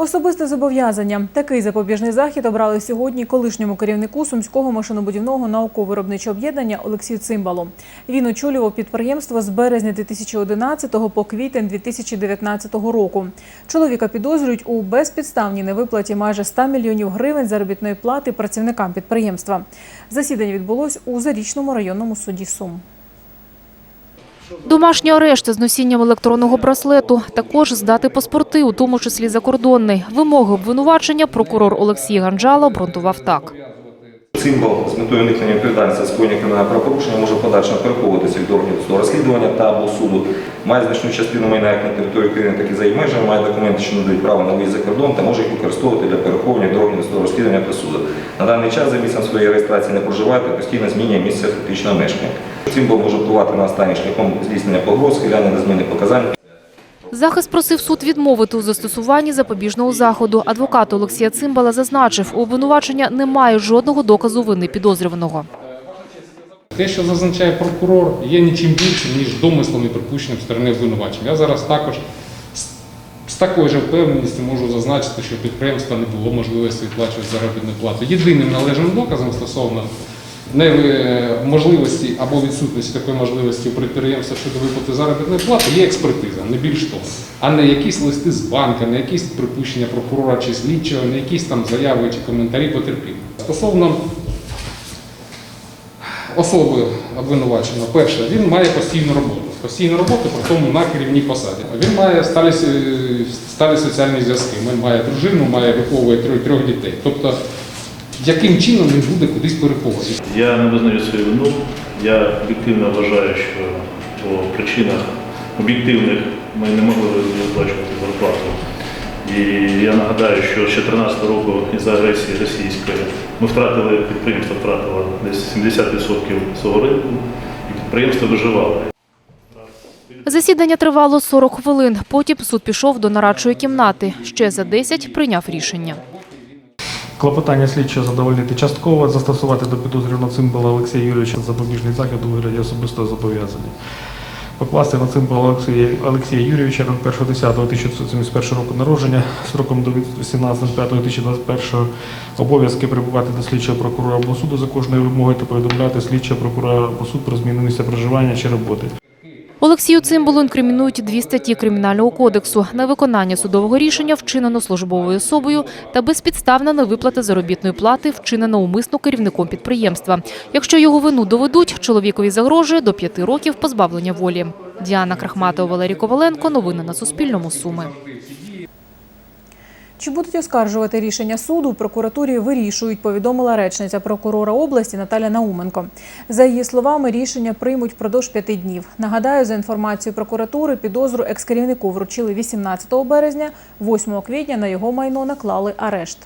Особисте зобов'язання. Такий запобіжний захід обрали сьогодні колишньому керівнику Сумського машинобудівного науково-виробничого об'єднання Олексію Цимбалу. Він очолював підприємство з березня 2011 по квітень 2019 року. Чоловіка підозрюють у безпідставній невиплаті майже 100 мільйонів гривень заробітної плати працівникам підприємства. Засідання відбулось у Зарічному районному суді Сум. Домашній арешт з носінням електронного браслету, також здати паспорти, у тому числі закордонний. Вимоги обвинувачення прокурор Олексій Ганджало обґрунтував так. Цимбал з метою уникнення відповідальності за скоєння кримінального правопорушення може подальшому переховуватися від органів досудового розслідування та або суду, має значну частину майна як на території України, так і за її межами, має документи, що надають право на виїзд за кордон та може їх використовувати для переховування до органів досудового розслідування та суду. На даний час за місцем своєї реєстрації не проживає та постійно змінює місце фактичного мешкання. Цимбал може впливати на останній шляхом здійснення погроз, схиляння до зміни показань Захист просив суд відмовити у застосуванні запобіжного заходу. Адвокат Олексія Цимбала зазначив, у обвинувачення немає жодного доказу вини підозрюваного. Те, що зазначає прокурор, є нічим більшим, ніж домислом і припущенням сторони обвинувачення. Я зараз також з, такою ж впевненістю можу зазначити, що підприємства не було можливості виплачувати заробітну плату. Єдиним належним доказом стосовно не- можливості або відсутності такої можливості у підприємства щодо виплати заробітної плати є експертиза, не більш того, а не якісь листи з банка, не якісь припущення прокурора чи слідчого, не якісь там заяви чи коментарі потерпілих. Стосовно особи обвинуваченого, перше, він має постійну роботу. Постійну роботу, при тому на керівній посаді. Він має сталі, сталі соціальні зв'язки. Він має дружину, має виховує трьох дітей. Тобто, яким чином він буде кудись переховуватися? Я не визнаю свою вину. Я об'єктивно вважаю, що по причинах об'єктивних ми не могли виплачувати зарплату. І я нагадаю, що з 2014 року із агресії російської ми втратили, підприємство втратило десь 70% свого ринку, і підприємство виживало. Засідання тривало 40 хвилин. Потім суд пішов до нарадчої кімнати. Ще за 10 прийняв рішення. Клопотання слідчого задовольнити частково, застосувати до підозрюваного цимбала Олексія Юрійовича запобіжний захід у вигляді особистого зобов'язання. Покласти на цимбала Олексія, Юрійовича 1.10.1971 року народження сроком до 18.05.2021 обов'язки прибувати до слідчого прокурора або суду за кожною вимогою та повідомляти слідчого прокурора або суд про зміну місця проживання чи роботи. Олексію Цимбалу інкримінують дві статті Кримінального кодексу – невиконання судового рішення, вчинено службовою особою та безпідставна невиплата заробітної плати, вчинена умисно керівником підприємства. Якщо його вину доведуть, чоловікові загрожує до п'яти років позбавлення волі. Діана Крахматова, Валерій Коваленко. Новини на Суспільному. Суми. Чи будуть оскаржувати рішення суду, в прокуратурі вирішують, повідомила речниця прокурора області Наталя Науменко. За її словами, рішення приймуть впродовж п'яти днів. Нагадаю, за інформацією прокуратури, підозру екс-керівнику вручили 18 березня, 8 квітня на його майно наклали арешт.